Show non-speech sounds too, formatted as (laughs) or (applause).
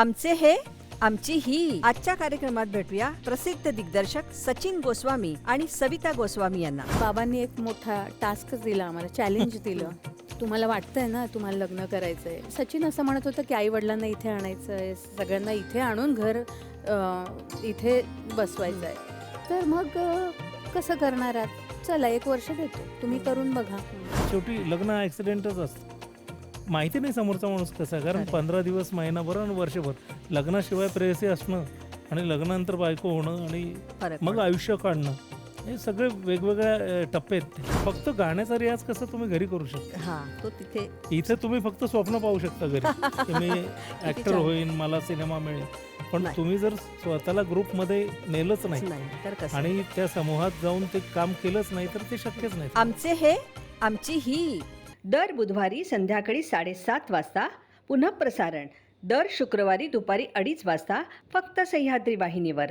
आमचे हे आमची ही. आजच्या कार्यक्रमात भेटूया प्रसिद्ध दिग्दर्शक सचिन गोस्वामी आणि सविता गोस्वामी यांना. बाबांनी एक मोठा टास्क दिला आम्हाला चॅलेंज (laughs) दिलं. तुम्हाला वाटतंय ना तुम्हाला लग्न करायचंय. सचिन असं म्हणत होतं की आई वडिलांना इथे आणायचंय सगळ्यांना इथे आणून घर इथे बसवायचं आहे तर मग कसं करणार आहात? चला एक वर्ष देतो तुम्ही करून बघा. शेवटी लग्न ॲक्सिडेंटच असतं. माहिती नाही समोरचा माणूस कसा आहे कारण. पंधरा दिवस महिनाभर आणि वर्षभर लग्नाशिवाय प्रेयसी असणं आणि लग्नानंतर बायको होणं आणि फरक मग. आयुष्य काढणं हे सगळे वेगवेगळ्या अ, टप्पे आहेत ते. फक्त गाण्याचा रियाज कसं तुम्ही घरी करू शकता हा तो तिथे इथे तुम्ही फक्त स्वप्न पाहू शकता घरी की मी (laughs) ऍक्टर छान. होईन मला सिनेमा मिळेल पण नाही. तुम्ही जर स्वतःला ग्रुपमध्ये नेलंच नाही नाही तर कसं आणि त्या समूहात जाऊन ते काम केलंच नाही तर ते शक्यच नाही आमचे हे आमची ही दर बुधवारी संध्याकाळी साडेसात वाजता पुन्हा प्रसारण दर शुक्रवारी दुपारी अडीच वाजता फक्त सह्याद्री वाहिनीवर.